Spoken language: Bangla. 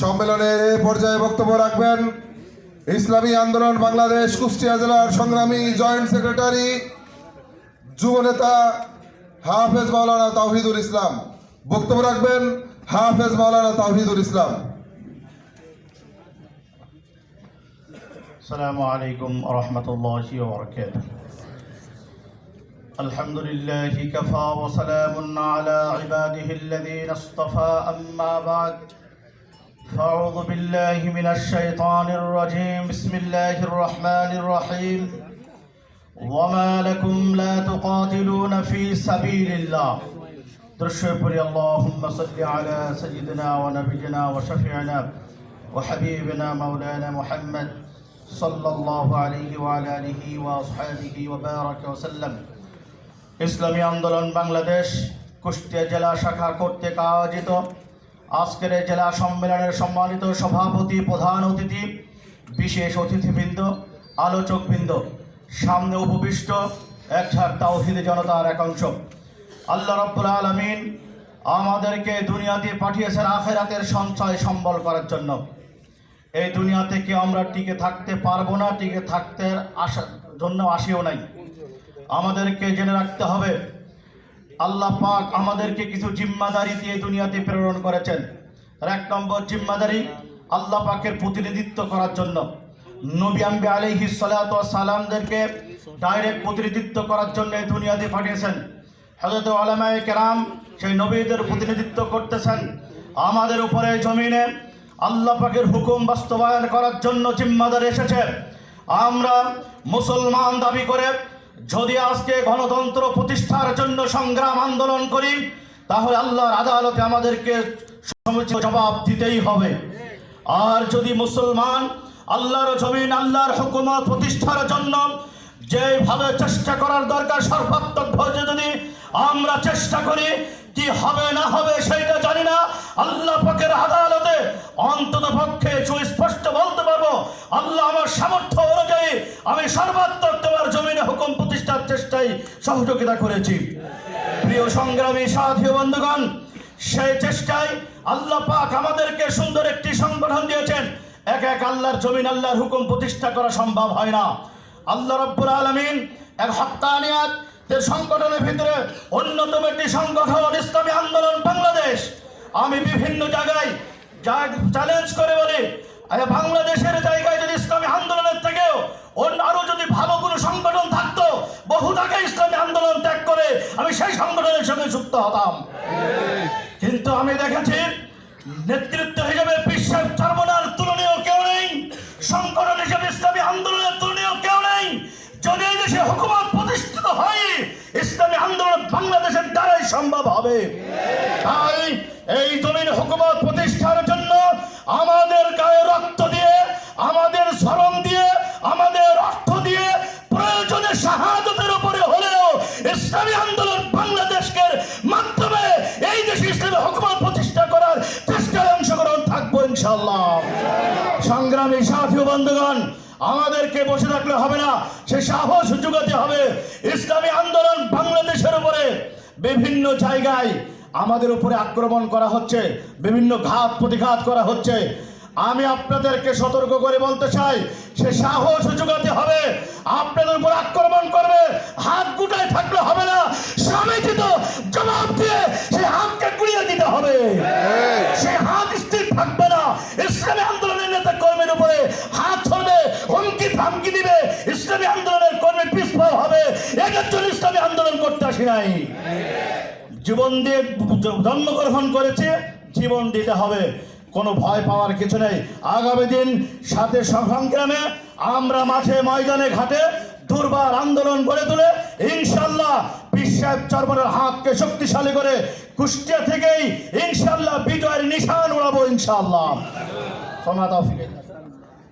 সম্মেলনের এই পর্যায়ে বক্তব্য রাখবেন ইসলামী আন্দোলন বাংলাদেশ কুষ্টিয়া জেলার সংগ্রামী জয়েন্ট সেক্রেটারি যুব নেতা হাফেজ মাওলানা তাওহিদুল ইসলাম বক্তব্য রাখবেন হাফেজ মাওলানা তাওহিদুল ইসলাম السلام عليكم ورحمة الله وبركاته الحمد لله كفى وسلام على عباده الذين اصطفى أما بعد فأعوذ بالله من الشيطان الرجيم بسم الله الرحمن الرحيم وما لكم لا تقاتلون في سبيل الله ترشفري اللهم صل على سيدنا ونبينا وشفيعنا وحبيبنا مولانا محمد صلى الله عليه وعلى آله وأصحابه وبارك وسلم ইসলামী আন্দোলন বাংলাদেশ কুষ্টিয়া জেলা শাখা কর্তৃক আয়োজিত আজকের জেলা সম্মেলনের সম্মানিত সভাপতি প্রধান অতিথি, বিশেষ অতিথিবৃন্দ, আলোচকবৃন্দ, সামনে উপবিষ্ট এক ঝাঁক তাওহিদি জনতার একাংশ। আল্লাহ রব্বুল আলমিন আমাদেরকে দুনিয়াতে পাঠিয়েছেন আখেরাতের সঞ্চয় সম্বল করার জন্য। এই দুনিয়া থেকে আমরা টিকে থাকতে পারব না, টিকে থাকতে আসার জন্য আসিও নাই। আমাদেরকে জেনে রাখতে হবে আল্লাহ পাক আমাদেরকে কিছু জিম্মাদারি দিয়ে দুনিয়াতে প্রেরণ করেছেন। এক নম্বর জিম্মাদারি আল্লাহ পাকের প্রতিনিধিত্ব করার জন্য। নবী আম্বি সালাতু সালামদেরকে ডাইরেক্ট প্রতিনিধিত্ব করার জন্য এই দুনিয়াতে পাঠিয়েছেন। হযরত ওলামায়ে কেরাম সেই নবীদের প্রতিনিধিত্ব করতেছেন। আমাদের উপরে জমিনে আল্লাহ পাকের হুকুম বাস্তবায়ন করার জন্য জিম্মাদার এসেছে। আমরা মুসলমান দাবি করে যদি আজকে গণতন্ত্র প্রতিষ্ঠার জন্য সংগ্রাম আন্দোলন করি, তাহলে আল্লাহর আদালতে আমাদেরকে সমুচিত জবাব দিতেই হবে। আর যদি মুসলমান আল্লাহর জমিন, আল্লাহর হুকুমত প্রতিষ্ঠার জন্য যেভাবে চেষ্টা করার দরকার, সর্বাত্মক ধৈর্য যদি আমরা চেষ্টা করি কি হবে না হবে সেটা জানি না। আল্লাহ পাকের আদালতে অন্তত পক্ষে সুস্পষ্ট বলতে পারব, আল্লাহ আমার সামর্থ্য অনুযায়ী আমি সর্বাত্মক তোমার জমিনে হুকুম প্রতিষ্ঠার চেষ্টায় সহযোগিতা করেছি। প্রিয় সংগ্রামী সাথী বন্ধুগণ, সেই চেষ্টায় আল্লাহ পাক আমাদেরকে সুন্দর একটি সংগঠন দিয়েছেন। এক এক আল্লাহর জমিন আল্লাহর হুকুম প্রতিষ্ঠা করা সম্ভব হয় না। আল্লাহ রব্বুল আলমিন এক হত্যা হত্যানিয়াত এর সংগঠনের ভিতরে অন্যতম একটি সংগঠন ইসলামী আন্দোলন বাংলাদেশ, আমি বিভিন্ন জায়গায় যা চ্যালেঞ্জ করে বলি বাংলাদেশের জায়গায় যদি ইসলামী আন্দোলনের থেকেও অন্য আরও যদি ভালো কোনো সংগঠন থাকতো, বহু টাকা ইসলামী আন্দোলন ত্যাগ করে আমি সেই সংগঠনের সঙ্গে যুক্ত হতাম। কিন্তু আমি দেখেছি, নেতৃত্ব দ্বারাই সম্ভব হবে। তাই এই জমিন হুকুমত প্রতিষ্ঠার জন্য আমাদের গায়ে রক্ত দিয়ে, আমাদের শ্রম দিয়ে, আমাদের অর্থ দিয়ে প্রয়োজনে শাহাদতের উপরে হলেও ইসলামী আন্দোলন বাংলাদেশকে মাধ্যমে এই দেশে ইসলামী হুকুমত প্রতিষ্ঠা করার চেষ্টায় অংশগ্রহণ থাকব ইনশাল্লাহ সংগ্রামী সাথী ও বন্ধুগণ, আমাদেরকে বসে থাকলে হবে না, সে সাহস যোগাতে হবে। ইসলামী আন্দোলন বাংলাদেশের উপরে বিভিন্ন জায়গায় আমাদের উপরে আক্রমণ করা হচ্ছে, বিভিন্ন ঘাত প্রতিঘাত করা হচ্ছে। আমি আপনাদেরকে সতর্ক করে বলতে চাই, সে সাহস যোগাতে হবে, আপনাদের উপর আক্রমণ করবে, হাত গুটায় থাকলে হবে জন্য ইসলামী আন্দোলন করতে আসি নাই। জীবন দিয়ে জন্মগ্রহণ করেছে, জীবন দিতে হবে। কোনো ভয় পাওয়ার কিছু নেই। আগামী দিন সাথে সংগ্রামে আমরা মাঠে, ময়দানে, ঘাটে দুর্বার আন্দোলন গড়ে তুলে ইনশাল্লাহ বিশ্বের চর্মনের হাতকে শক্তিশালী করে কুষ্টিয়া থেকেই ইনশাল্লাহ বিজয়ের নিশান উড়াবো ইনশাল্লাহ। তৌফিক।